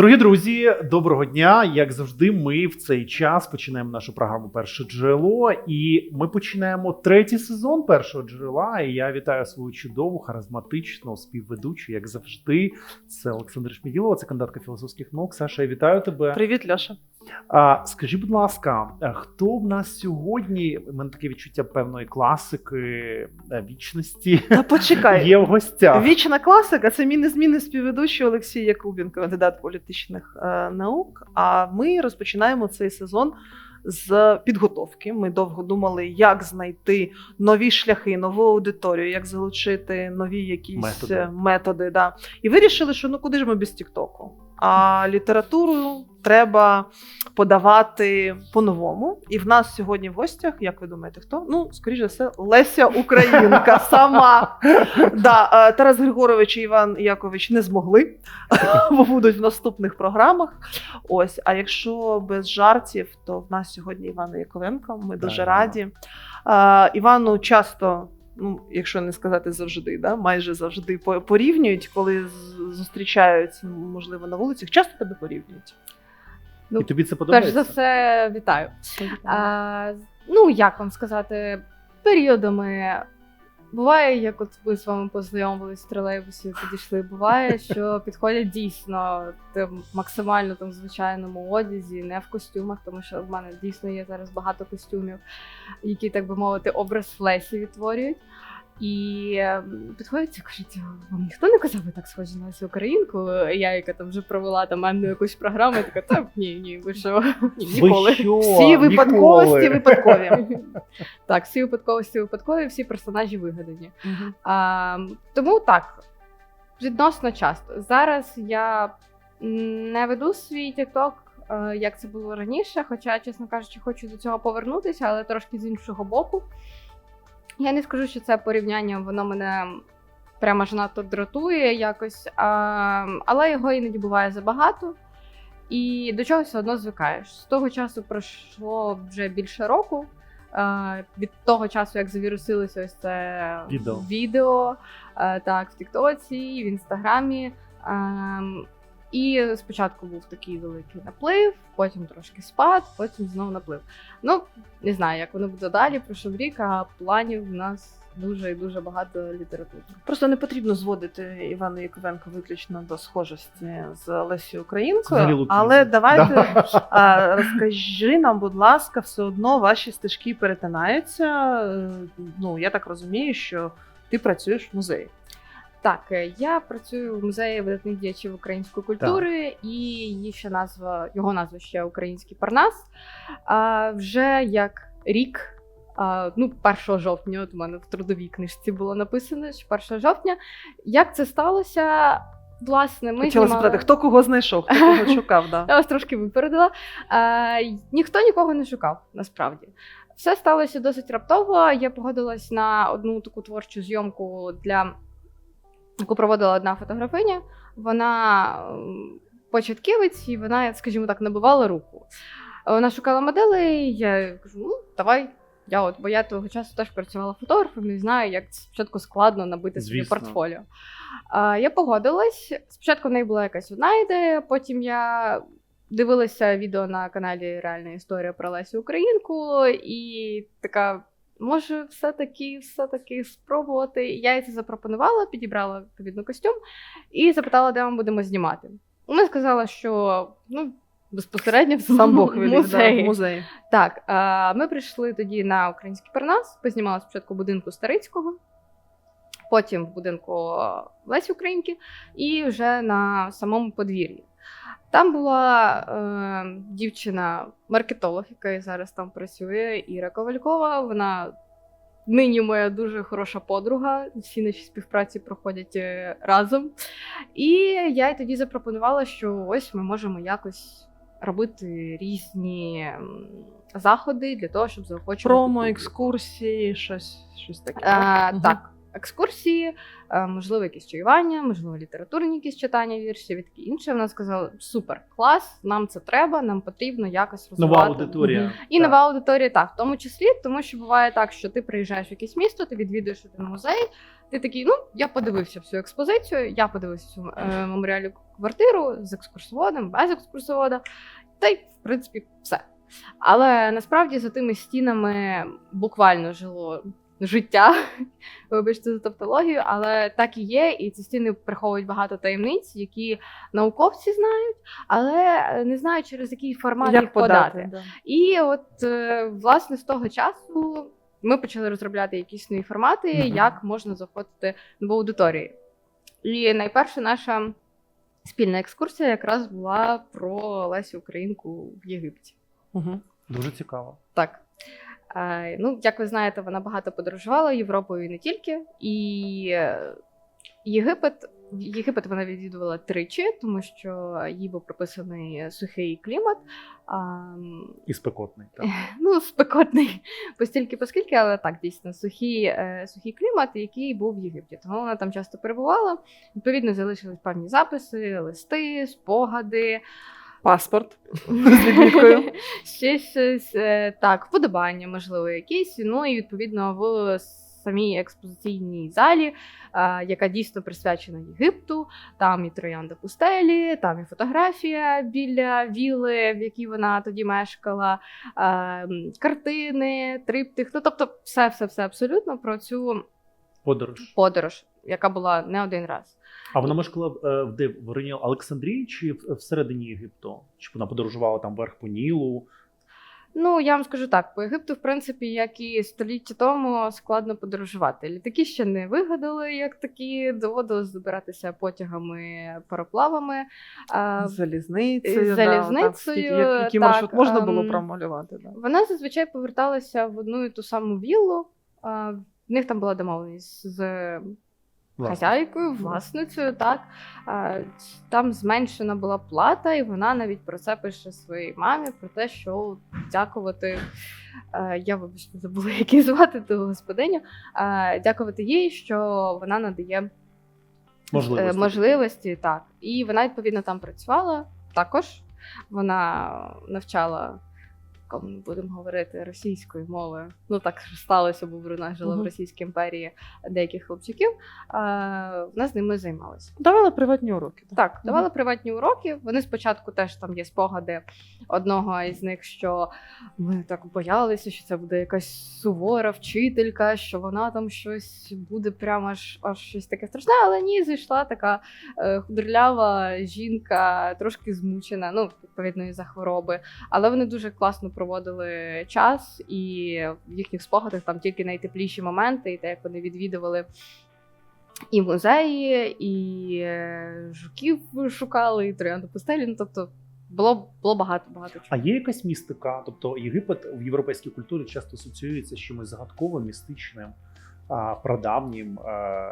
Дорогі друзі, доброго дня! Як завжди, ми в цей час починаємо нашу програму Перше джерело, і ми починаємо третій сезон першого джерела. І я вітаю свою чудову, харизматичну співведучу, як завжди. Це Олександр Шміділова, це кандидатка філософських наук. Саша, я вітаю тебе. Привіт, Льоша. А скажи, будь ласка, хто в нас сьогодні? У мене таке відчуття певної класики е, вічності Та почекай. є в гостях. Вічна класика це мій незмінний співведучий Олексій Якубін, кандидат політичних е, наук. А ми розпочинаємо цей сезон з підготовки. Ми довго думали, як знайти нові шляхи, нову аудиторію, як залучити нові якісь Методи. методи. методи да. І вирішили, що ну куди ж ми без Тіктоку? А літературу треба подавати по-новому. І в нас сьогодні в гостях, як ви думаєте, хто? Ну, скоріше за все, Леся Українка сама. Да, е, Тарас Григорович і Іван Якович не змогли, бо будуть в наступних програмах. Ось, а якщо без жартів, то в нас сьогодні Іван Яковенко. Ми дуже раді. Е, Івану часто. Ну, якщо не сказати завжди, да, майже завжди порівнюють, коли зустрічаються, можливо, на вулицях, часто тебе порівнюють. І тобі це Перш подобається? за все, вітаю. А, ну, як вам сказати, періодами. Буває, як от ви з вами познайомились в тролейбусі, підійшли. Буває, що підходять дійсно тим максимально там в звичайному одязі, не в костюмах, тому що в мене дійсно є зараз багато костюмів, які, так би мовити, образ Лесі відтворюють. І ем, підходять і кажуть, вам ніхто не казав, ви так схожі на цю українку. Я, яка там вже провела там мемну якусь програму, я така, та ні, ні, ви що, ні, Ви ніколи. що? Всі випадковості випадкові. Так, всі випадковості випадкові, всі персонажі вигадані. А, тому так, відносно часто. Зараз я не веду свій TikTok, е, як це було раніше, хоча, чесно кажучи, хочу до цього повернутися, але трошки з іншого боку. Я не скажу, що це порівняння, воно мене прямо ж надто дратує якось, а, але його іноді буває забагато. І до чого все одно звикаєш. З того часу пройшло вже більше року. Е, від того часу, як завірусилося ось це Відео. відео е, так, в Тіктоці, в Інстаграмі. Ем, і спочатку був такий великий наплив, потім трошки спад, потім знову наплив. Ну, не знаю, як воно буде далі, пройшов рік, а планів в нас дуже і дуже багато літератури. Просто не потрібно зводити Івана Яковенка виключно до схожості з Взагалі Українкою. Але давайте Да. а, розкажи нам, будь ласка, все одно ваші стежки перетинаються. Е, Ну, я так розумію, що ти працюєш в музеї. Так, е, я працюю в музеї видатних діячів української культури, і її ще назва, його назва ще Український Парнас. А, вже як рік, а, ну, 1 жовтня, от у мене в трудовій книжці було написано, що 1 жовтня. Як це сталося? Власне, ми Хотіла знімали... запитати, хто кого знайшов, хто кого шукав. Да. Я вас трошки випередила. Е, ніхто нікого не шукав, насправді. Все сталося досить раптово. Я погодилась на одну таку творчу зйомку, для яку проводила одна фотографиня. Вона початківець, і вона, скажімо так, набивала руку. Вона шукала моделей, я кажу, ну, давай. Я от, бо я того часу теж працювала фотографом, не знаю, як спочатку складно набити собі портфоліо. А, я погодилась. Спочатку в неї була якась одна ідея, потім я дивилася відео на каналі Реальна історія про Лесю Українку, і така. Може, все-таки, все-таки спробувати. Я їй це запропонувала, підібрала відповідно костюм і запитала, де ми будемо знімати. Вона сказала, що ну, безпосередньо в Сам Бог велів да, музеї. в музеї. Так, е, ми прийшли тоді на український Парнас, познімали спочатку будинку Старицького, потім в будинку Лесі Українки, і вже на самому подвір'ї. Там була е, дівчина-маркетолог, яка і зараз там працює, Іра Ковалькова. Вона нині моя дуже хороша подруга. Всі наші співпраці проходять е, разом. І я їй тоді запропонувала, що ось ми можемо якось робити різні заходи для того, щоб заохочувати. Промо, екскурсії, щось, щось таке. Е, Мгм. Так, екскурсії, е, можливо, якісь чаювання, можливо, літературні якісь читання віршів і таке інше. Вона сказала: супер, клас, нам це треба, нам потрібно якось розвивати. Нова аудиторія. І Так. нова аудиторія, так, в тому числі, тому що буває так, що ти приїжджаєш в якесь місто, ти відвідуєш один музей, ти такий, ну я подивився всю експозицію, я подивився всю е, меморіальну квартиру з екскурсоводом, без екскурсовода, та й в принципі все. Але насправді за тими стінами буквально жило життя, вибачте за тавтологію, але так і є, і ці стіни приховують багато таємниць, які науковці знають, але е, не знають через який формат їх подати. да. І от е, власне з того часу ми почали розробляти якісь нові формати, Мгм. як можна заходити до аудиторії. І найперша наша спільна екскурсія якраз була про Лесю Українку в Єгипті. Угу. Дуже цікаво. Так. Е, ну, як ви знаєте, вона багато подорожувала Європою і не тільки. І е, Єгипет, Єгипет вона відвідувала тричі, тому що їй був прописаний сухий клімат. І спекотний. Так. ну, спекотний постільки поскільки, але так, дійсно, сухий, е, сухий клімат, який був в Єгипті. Тому вона там часто перебувала. Відповідно, залишились певні записи, листи, спогади. Паспорт з відміткою. Ще щось е, так, вподобання, можливо, якісь. Ну і відповідно в самій експозиційній залі, е, яка дійсно присвячена Єгипту. Там і троянда пустелі, там і фотографія біля віли, в якій вона тоді мешкала, е, картини, триптих. Ну тобто, все, все, все абсолютно про цю Подорож. подорож, яка була не один раз. А вона мешкала е, в де в районі Олександрії чи всередині Єгипту? Чи вона подорожувала там вверх по Нілу? Ну, я вам скажу так: по Єгипту, в принципі, як і століття тому, складно подорожувати. Літаки ще не вигадали, як такі, доводилось добиратися потягами, пароплавами. А, Залізницею. Да, так, Який так, маршрут можна було ем, промалювати? Да. Вона зазвичай поверталася в одну і ту саму віллу. В них там була домовленість з. Хазяйкою, власницею, так. Там зменшена була плата, і вона навіть про це пише своїй мамі, про те, що дякувати. е, Я вибачте, забула, як її звати ту господиню. е, Дякувати їй, що вона надає Можливості. е, можливості, так. І вона відповідно там працювала також. Вона навчала, кому не будемо говорити, російською мовою. Ну так сталося, бо вона жила в Російській імперії деяких хлопчиків. А, вона з ними займалася. Давала приватні уроки. да. Так, давала приватні уроки. Вони спочатку теж там є спогади одного із них, що ми так боялися, що це буде якась сувора вчителька, що вона там щось буде прямо аж, аж щось таке страшне. Але ні, зайшла така е, худорлява жінка, трошки змучена, ну відповідно за хвороби. Але вони дуже класно проводили час, і в їхніх спогадах там тільки найтепліші моменти, і те, як вони відвідували і музеї, і е, жуків шукали, і троянду пустелі. Ну тобто було, було багато багато чого. А є якась містика? Тобто Єгипет в європейській культурі часто асоціюється з чимось загадковим, містичним, прадавнім.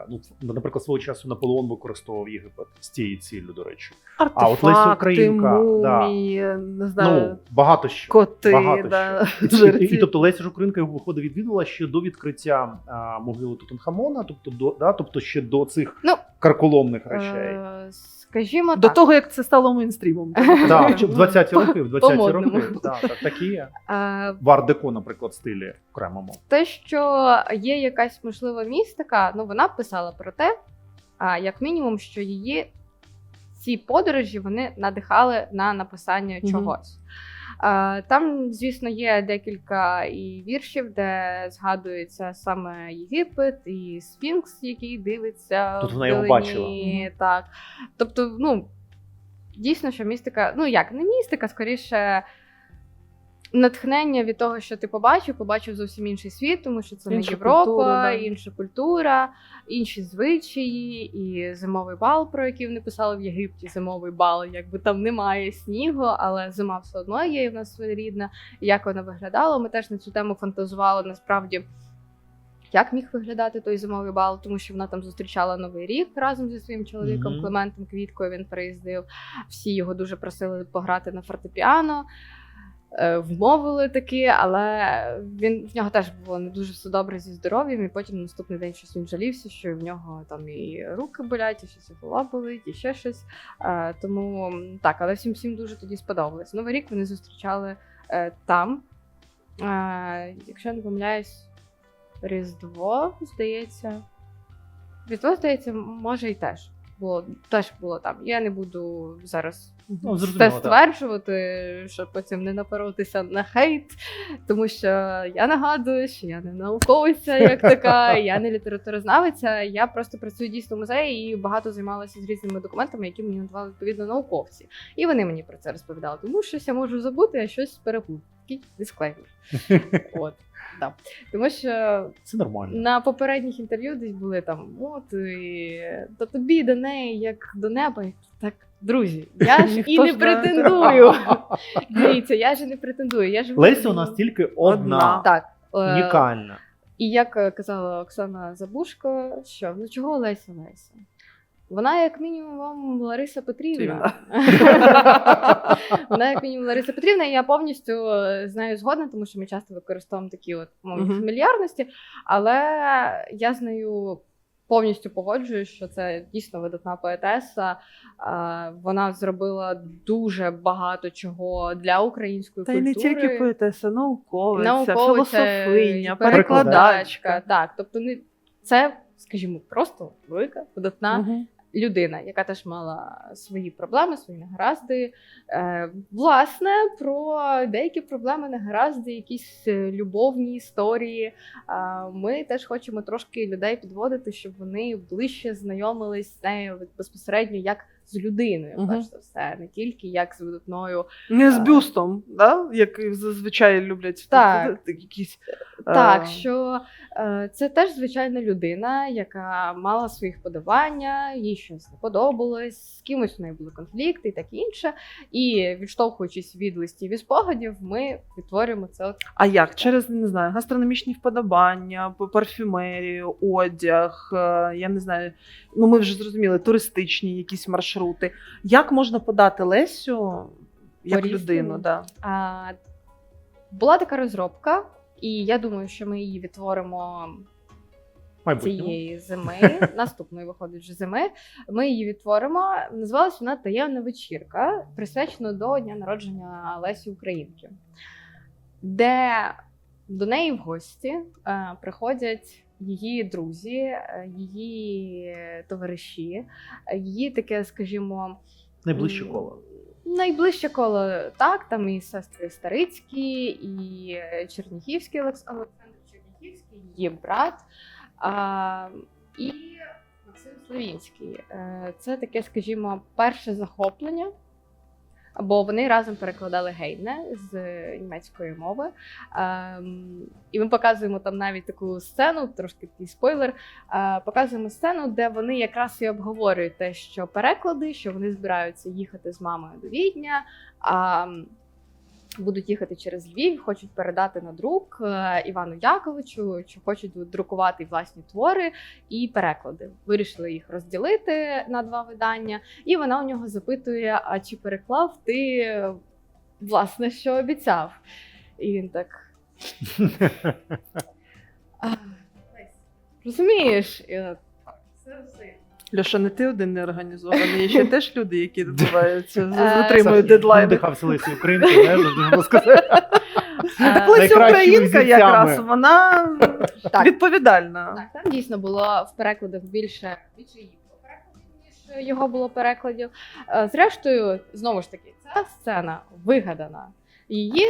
Ну, наприклад, свого часу Наполеон використовував Єгипет з цією ціллю, до речі. А от Леся Артефакти, Українка, да. не знаю, Ну, багато що. коти, багато да, І, і, жерці. і, тобто Леся ж Українка його виходить відвідувала ще до відкриття а, могили Тутанхамона, тобто до да, тобто ще до цих Ну, карколомних речей. Е, скажімо До так. того, як це стало мейнстрімом. Так, в 20-ті роки, в 20-ті роки, так, так, такі вардеко, В наприклад, стилі окремому. те, що є якась можлива містика, ну вона писала про те, а, як мінімум, що її ці подорожі вони надихали на написання чогось. Там, звісно, є декілька і віршів, де згадується саме Єгипет і Сфінкс, який дивиться. Тут вона його бачила. Так. Тобто, ну дійсно, що містика, ну як не містика, скоріше. Натхнення від того, що ти побачив, побачив зовсім інший світ, тому що це Інша не Європа, культура, да. інша культура, інші звичаї, і зимовий бал, про який вони писали в Єгипті. Зимовий бал, якби там немає снігу, але зима все одно є і в нас своєрідна. Як вона виглядала? Ми теж на цю тему фантазували насправді. Як міг виглядати той зимовий бал, тому що вона там зустрічала новий рік разом зі своїм чоловіком Мгм. Клементом Квіткою. Він приїздив. Всі його дуже просили пограти на фортепіано. Е, вмовили таки, але він в нього теж було не дуже все добре зі здоров'ям. І потім на наступний день щось він жалівся, що в нього там і руки болять, і щось і голова болить, і ще щось. Е, тому так, але всім всім дуже тоді сподобалось. Новий рік вони зустрічали е, там. Якщо я не помиляюсь, Різдво, здається. Різдво, здається, може і теж. Було, теж було там. Я не буду зараз Ну, це стверджувати, щоб потім не напоротися на хейт, тому що я нагадую, що я не науковиця, як така, я не літературознавиця. Я просто працюю дійсно в музеї і багато займалася з різними документами, які мені надавали відповідно науковці. І вони мені про це розповідали. Тому щось я можу забути, а щось переплутати. Такий дисклеймер. От. Да. Тому що Це нормально. на попередніх інтерв'ю десь були там, от і, до тобі, до неї, як до неба. Так, друзі, я ж і не претендую. Дивіться, я ж і не претендую. Я живу Леся у нас тільки одна, так. е, унікальна. І як е, казала Оксана Забушко, що ну чого Леся Леся? Вона, як мінімум, вам Лариса Петрівна. Вона, як мінімум, Лариса Петрівна, і я повністю е, з нею згодна, тому що ми часто використовуємо такі от мовні Мгм. фамільярності, але я з нею повністю погоджуюсь, що це дійсно видатна поетеса. Вона зробила дуже багато чого для української Та й не тільки поетеса, науковиця, Науковиця, філософиня, перекладачка. перекладачка. Так, тобто не це, скажімо, просто велика, видатна Мгм. Людина, яка теж мала свої проблеми, свої негаразди. Е, власне, про деякі проблеми, негаразди, якісь е, любовні історії. Е, ми теж хочемо трошки людей підводити, щоб вони ближче знайомились з нею безпосередньо як з людиною, Мгм. перш за все, не тільки як з видатною Не з А. бюстом, да? як зазвичай люблять Так. якісь. Так, е, що е, це теж звичайна людина, яка мала свої вподобання, їй щось не подобалось, з кимось у неї були конфлікти і таке інше. І відштовхуючись від листів і спогадів, ми відтворюємо це. От. А як? Через не знаю, гастрономічні вподобання, парфюмерію, одяг, е, я не знаю. Ну ми вже зрозуміли, туристичні якісь маршрути. Як можна подати Лесю як По-різному. людину? Да. А, була така розробка, і я думаю, що ми її відтворимо Майбутньому. цієї зими, наступної виходить вже зими. Ми її відтворимо. Називалась вона Таємна вечірка, присвячена до дня народження Лесі Українки, де до неї в гості е, приходять її друзі, е, її товариші, е, її таке, скажімо, Найближче коло. Найближче коло так, там і сестри Старицькі, і Черніхівський Олекс- Олександр Черніхівський, є брат. А, і Максим Славінський. Е, Це таке, скажімо, перше захоплення. Бо вони разом перекладали Гейне з німецької мови. Ем, і ми показуємо там навіть таку сцену, трошки такий спойлер. Е, показуємо сцену, де вони якраз і обговорюють те, що переклади, що вони збираються їхати з мамою до Відня. Будуть їхати через Львів, хочуть передати на друк е, Івану Яковичу, чи хочуть друкувати власні твори і переклади. Вирішили їх розділити на два видання, і вона у нього запитує: а чи переклав ти власне, що обіцяв? І він так. Розумієш? Все, все». Льоша, не ти один не організований, є ще теж люди, які добиваються, Е, затримують дедлайни. Надихався Лесі Українки, завжди можна сказати. Так Леся Українка якраз вона відповідальна. Так, там дійсно було в перекладах більше більше її перекладів, ніж його було перекладів. Е, Зрештою, знову ж таки, ця сцена вигадана. Її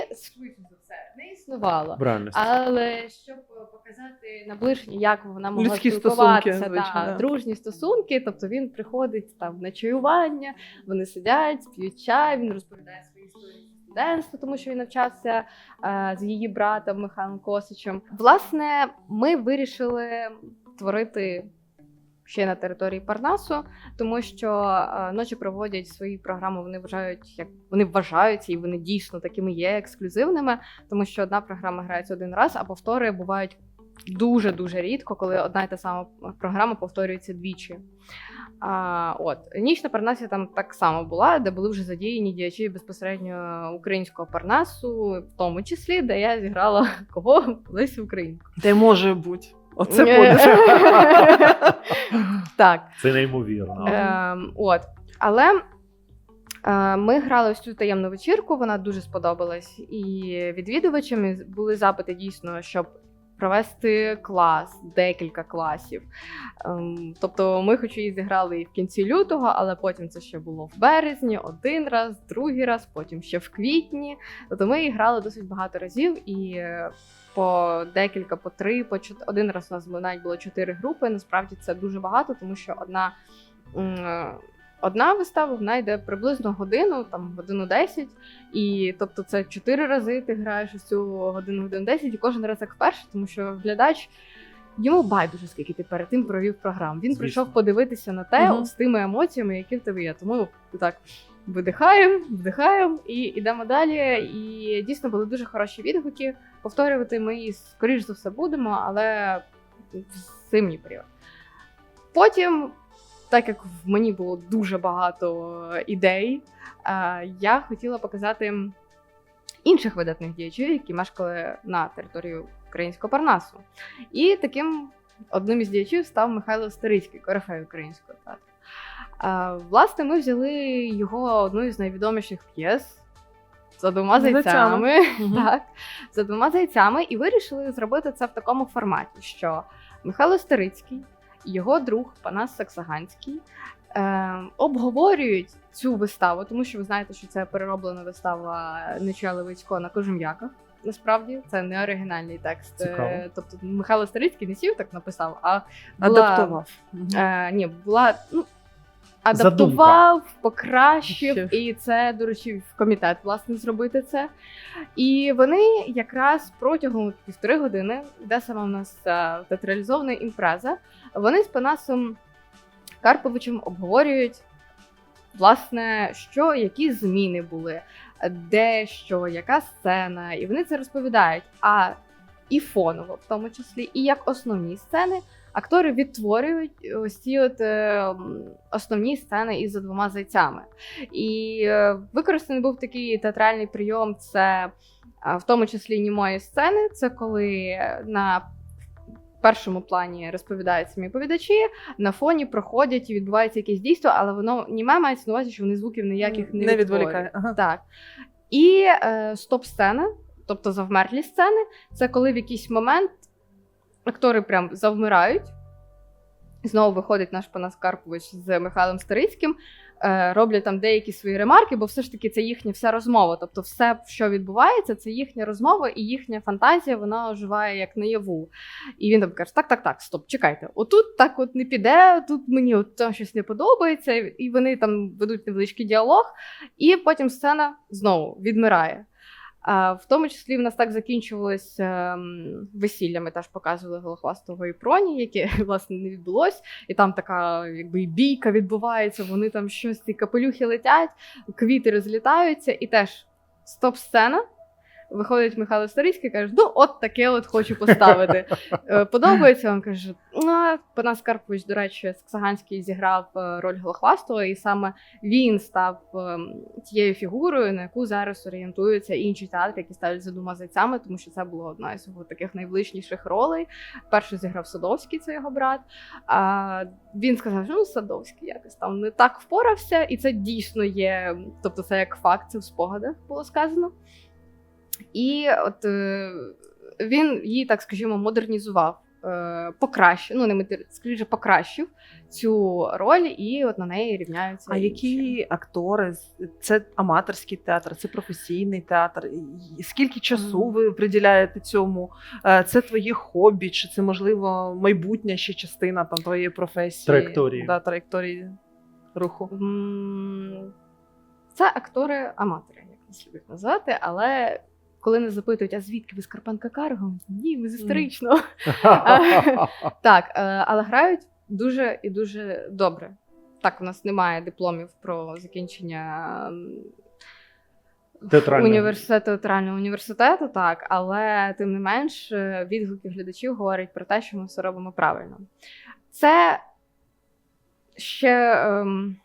все не існувало. Правильно. Але щоб показати наближення, як вона могла Людські спілкуватися, стосунки, та, звичайно, да. дружні стосунки. Тобто він приходить там на чаювання, вони сидять, п'ють чай, він розповідає свої історії студентства, тому що він навчався е, з її братом Михайлом Косичем. Власне, ми вирішили творити. Ще на території Парнасу, тому що е, ночі проводять свої програми. Вони вважають, як вони вважаються, і вони дійсно такими є ексклюзивними тому що одна програма грається один раз, а повтори бувають дуже дуже рідко, коли одна і та сама програма повторюється двічі. А, от ніч на Парнасі там так само була, де були вже задіяні діячі безпосередньо українського Парнасу, в тому числі, де я зіграла кого Лесю Українку. Де може бути? Оце буде. Так. Це неймовірно. Е, от. Але е, ми грали ось цю таємну вечірку, вона дуже сподобалась. І відвідувачам були запити дійсно, щоб провести клас, декілька класів. Ем, тобто ми, хоч і зіграли і в кінці лютого, але потім це ще було в березні, один раз, другий раз, потім ще в квітні. Тобто ми грали досить багато разів і. По декілька, по три, по чот... один раз у нас навіть було чотири групи. Насправді це дуже багато, тому що одна одна вистава вона йде приблизно годину, там годину 10. І тобто це чотири рази ти граєш ось цю годину годину 10, і кожен раз як вперше, тому що глядач. Йому байдуже, скільки ти перед тим провів програм. Він Звісно. прийшов подивитися на те Мгм. з тими емоціями, які в тебе є. Тому так видихаємо, вдихаємо і йдемо далі. І дійсно були дуже хороші відгуки. Повторювати ми її, скоріш за все, будемо, але в зимній період. Потім, так як в мені було дуже багато ідей, е, я хотіла показати інших видатних діячів, які мешкали на території українського Парнасу. І таким одним із діячів став Михайло Старицький, корифей українського театру. Е, Власне, ми взяли його одну із найвідоміших п'єс за двома Зайцями. Так, за двома зайцями, і вирішили зробити це в такому форматі, що Михайло Старицький його друг Панас Саксаганський е, обговорюють цю виставу, тому що ви знаєте, що це перероблена вистава Нечуя Левицького на кожум'яках. Насправді це не оригінальний текст. Цікаво. Е, Тобто Михайло Старицький не сів так написав, а була, Адаптував. Е, ні, була ну, адаптував, покращив, Ще. і це доручив комітет власне зробити це. І вони якраз протягом півтори години, де саме в нас е, театралізована імпреза, вони з Панасом Карповичем обговорюють. Власне, що які зміни були, де що, яка сцена, і вони це розповідають. А і фоново, в тому числі, і як основні сцени, актори відтворюють ось ці от е, основні сцени із за двома зайцями. І е, використаний був такий театральний прийом. Це е, в тому числі німої сцени. Це коли на першому плані розповідають самі повідачі, на фоні проходять і відбувається якесь дійство, але воно німе мається на увазі, що вони звуків ніяких не, не відволікає. Ага. Так. І е, стоп-сцена, тобто завмерлі сцени, це коли в якийсь момент актори прям завмирають. Знову виходить наш Панас Карпович з Михайлом Старицьким, е, роблять там деякі свої ремарки, бо все ж таки це їхня вся розмова. Тобто, все, що відбувається, це їхня розмова і їхня фантазія, вона оживає як наяву. І він там каже: так, так, так, стоп, чекайте, отут так от не піде, тут мені от там щось не подобається, і вони там ведуть невеличкий діалог, і потім сцена знову відмирає. В тому числі в нас так закінчувалось ем, весілля. Ми теж показували Голохвастого і Проні, яке власне не відбулось. І там така якби бійка відбувається. Вони там щось ці капелюхи летять, квіти розлітаються, і теж стоп-сцена. Виходить Михайло Старицький і каже: ну, от таке от хочу поставити. Е, Подобається вам каже. «А, Панас Карпович, до речі, Саксаганський зіграв е, роль Голохвастого, і саме він став ем, тією фігурою, на яку зараз орієнтуються інші театри, які ставлять за двома зайцями, тому що це була одна із його таких найближніших ролей. Перший зіграв Садовський, це його брат. А він сказав, що ну Садовський якось там не так впорався, і це дійсно є. Тобто, це як факт, це в спогадах було сказано. І от е, він її, так скажімо, модернізував. е, Покращив, ну не модер- скоріше покращив цю роль, і от на неї рівняються. А інші. які актори? Це аматорський театр, це професійний театр. Скільки часу ви приділяєте цьому? Е, Це твоє хобі, чи це можливо майбутня ще частина там твоєї професії? Траєкторії. Да, траєкторії руху. Це актори-аматори, як нас люблять називати, але коли нас запитують, а звідки ви з Карпанка Карго? Ні, ми з історичного. Так, е, але грають дуже і дуже добре. Так, у нас немає дипломів про закінчення Театрального. університету театрального університету, так, але тим не менш е, відгуки глядачів говорять про те, що ми все робимо правильно. Це ще ем,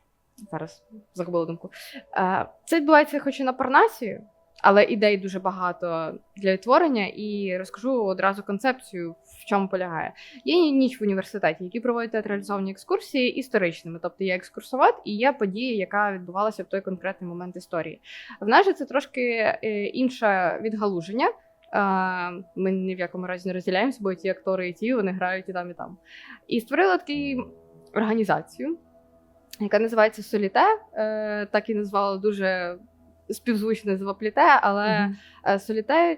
зараз загубила думку. Е, це відбувається хоч і на Парнасі, але ідей дуже багато для відтворення, і розкажу одразу концепцію, в чому полягає. Є ніч в університеті, які проводять театралізовані екскурсії історичними. Тобто є екскурсовод і є подія, яка відбувалася в той конкретний момент історії. В нас же це трошки е, інше відгалуження. Е, Ми ні в якому разі не розділяємося, бо ті актори і ті вони грають і там, і там. І створили таку організацію, яка називається Соліте. Е, Так і назвала дуже співзвучне з але Мгм. е, Соліте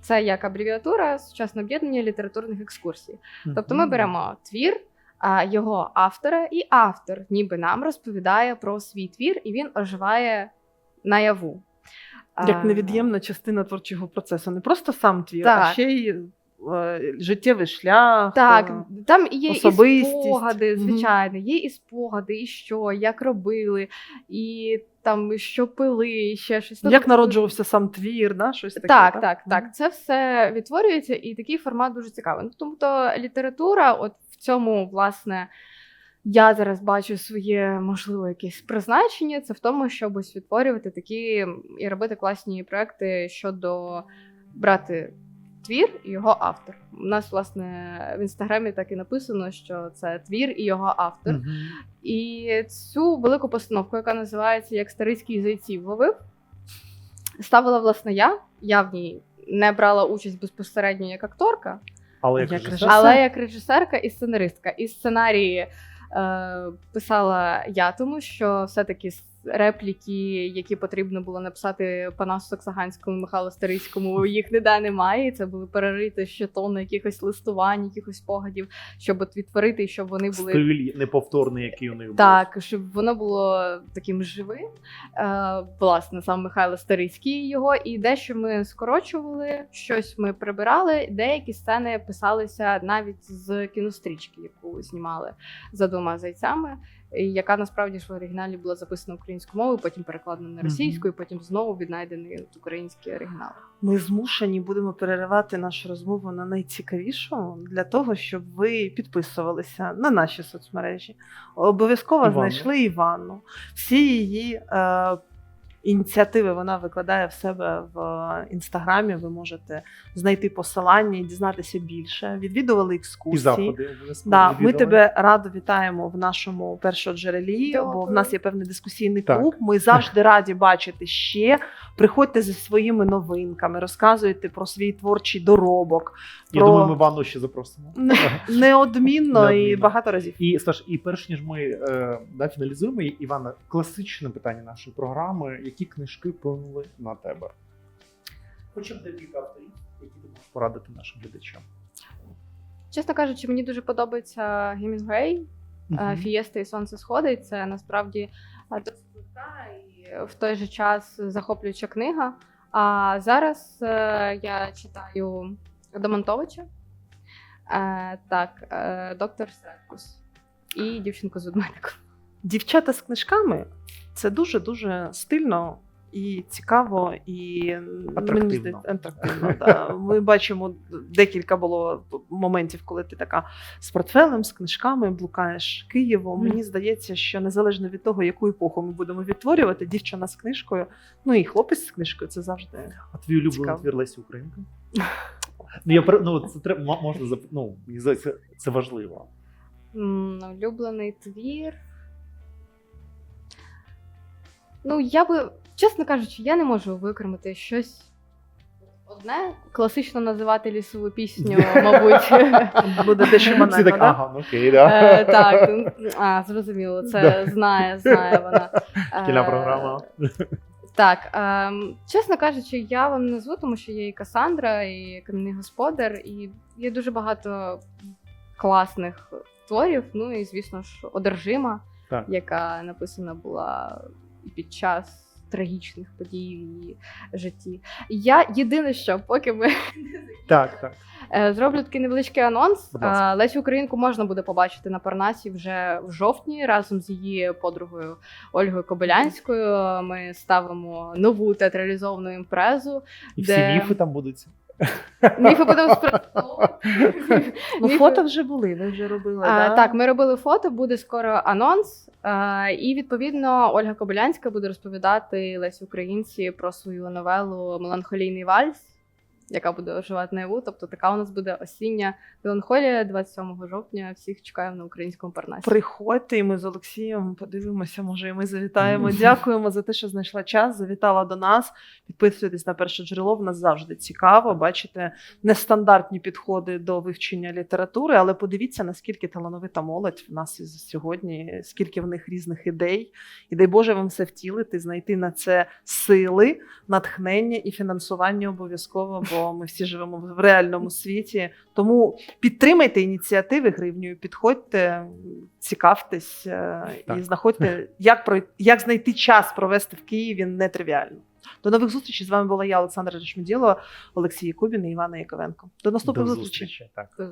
це як абревіатура сучасне об'єднання літературних екскурсій. Тобто ми беремо твір, а його автора, і автор ніби нам розповідає про свій твір, і він оживає наяву. Як невід'ємна частина творчого процесу. Не просто сам твір, Так. а ще й е, життєвий шлях. Так, е, там є і спогади, звичайно, є і спогади, і що, як робили, і там що пили, і ще щось. Ну, Як тобто- народжувався сам твір, да? щось таке. Так, да? так, так. Це все відтворюється, і такий формат дуже цікавий. Ну, тому то література, от в цьому, власне, я зараз бачу своє, можливо, якесь призначення. Це в тому, щоб відтворювати такі і робити класні проекти щодо брати твір і його автор. У нас, власне, в інстаграмі так і написано, що це твір і його автор. Мгм. І цю велику постановку, яка називається Як старицький зайців ловив, ставила власне я. Я в ній не брала участь безпосередньо як акторка, Але як, Як режисер? режисер. але як режисерка і сценаристка. І сценарії е, писала я, тому що все-таки репліки, які потрібно було написати Панасу Саксаганському, Михайлу Старицькому, їх ніде немає. І Це були перерити ще тонни якихось листувань, якихось спогадів, щоб от відтворити, і щоб вони були стиль неповторний, який у них був. так, щоб воно було таким живим. Е, власне, сам Михайло Старицький його, і дещо ми скорочували, щось ми прибирали. Деякі сцени писалися навіть з кінострічки, яку знімали за двома зайцями. І Яка насправді ж в оригіналі була записана українською мовою, потім перекладена на російську, і потім знову віднайдений український оригінал. Ми змушені будемо переривати нашу розмову на найцікавішу для того, щоб ви підписувалися на наші соцмережі. Обов'язково Івану. знайшли Іванну. Всі її е, ініціативи вона викладає в себе в інстаграмі. Ви можете знайти посилання і дізнатися більше. Відвідували І заходи. Да, ми тебе радо вітаємо в нашому першоджерелі, бо в нас є певний дискусійний Так. клуб. Ми завжди раді бачити ще. Приходьте зі своїми новинками, розказуйте про свій творчий доробок. Я про- думаю, ми Ванну ще запросимо. Неодмінно і багато разів. І Саш, і перш ніж ми е, да, фіналізуємо, Івана, класичне питання нашої програми: які книжки вплинули на тебе? Хоча б декілька авторів, які ти можеш порадити нашим глядачам. Чесно кажучи, мені дуже подобається Гемінгуей, Мгм. Фієста і сонце сходить. Це насправді е, досить крута і в той же час захоплююча книга. А зараз е, я читаю Домонтовича, так, доктор Срекус і дівчинку з ведмедиком. Дівчата з книжками це дуже дуже стильно. І цікаво, і мені здається, атрактивно. Да. Ми бачимо декілька було моментів, коли ти така з портфелем, з книжками блукаєш Києвом. Мгм. Мені здається, що незалежно від того, яку епоху ми будемо відтворювати, дівчина з книжкою, ну і хлопець з книжкою це завжди. А твій улюблений твір Лесі Українка? Ну, я ну, це треба можна ну, мені здається, це важливо. М, Улюблений твір. Ну, я би, чесно кажучи, я не можу викремити щось одне. Класично називати лісову пісню, мабуть. Буде дещо Всі так, ага, ну окей, да. Е, Так, ну, а, зрозуміло, це знає, знає вона. Шкільна Е, програма. Так, ем, чесно кажучи, я вам назву, тому що є і Касандра, і Кам'яний господар, і є дуже багато класних творів. Ну і звісно ж, одержима, Так. яка написана була під час трагічних подій в її житті. Я єдине, що поки ми Так, так. Е, Зроблю такий невеличкий анонс. Е, Лесю Українку можна буде побачити на Парнасі вже в жовтні разом з її подругою Ольгою Кобилянською. Ми ставимо нову театралізовану імпрезу. І Де- всі міфи там будуть. Будемо спростовувати. Ну, фото вже були, ви вже робили. А, да? Так, ми робили фото, буде скоро анонс. А, і відповідно Ольга Кобилянська буде розповідати Лесі Українці про свою новелу Меланхолійний вальс, яка буде оживати наяву. Тобто така у нас буде осіння меланхолія 27 жовтня. Всіх чекаємо на українському парнасі. Приходьте, і ми з Олексієм подивимося, може, і ми завітаємо. Дякуємо за те, що знайшла час, завітала до нас. Підписуйтесь на перше джерело. В нас завжди цікаво. Бачите нестандартні підходи до вивчення літератури, але подивіться, наскільки талановита молодь в нас із сьогодні, скільки в них різних ідей. І дай Боже вам все втілити, знайти на це сили, натхнення і фінансування обов'язково, бо ми всі живемо в реальному світі. Тому підтримайте ініціативи гривнею, підходьте, цікавтесь так. і знаходьте, як про як знайти час провести в Києві нетривіально. До нових зустрічей. З вами була я, Олександра Решмеділова, Олексій Кубін і Івана Яковенко. До наступних До зустрічей. зустрічі. Так. До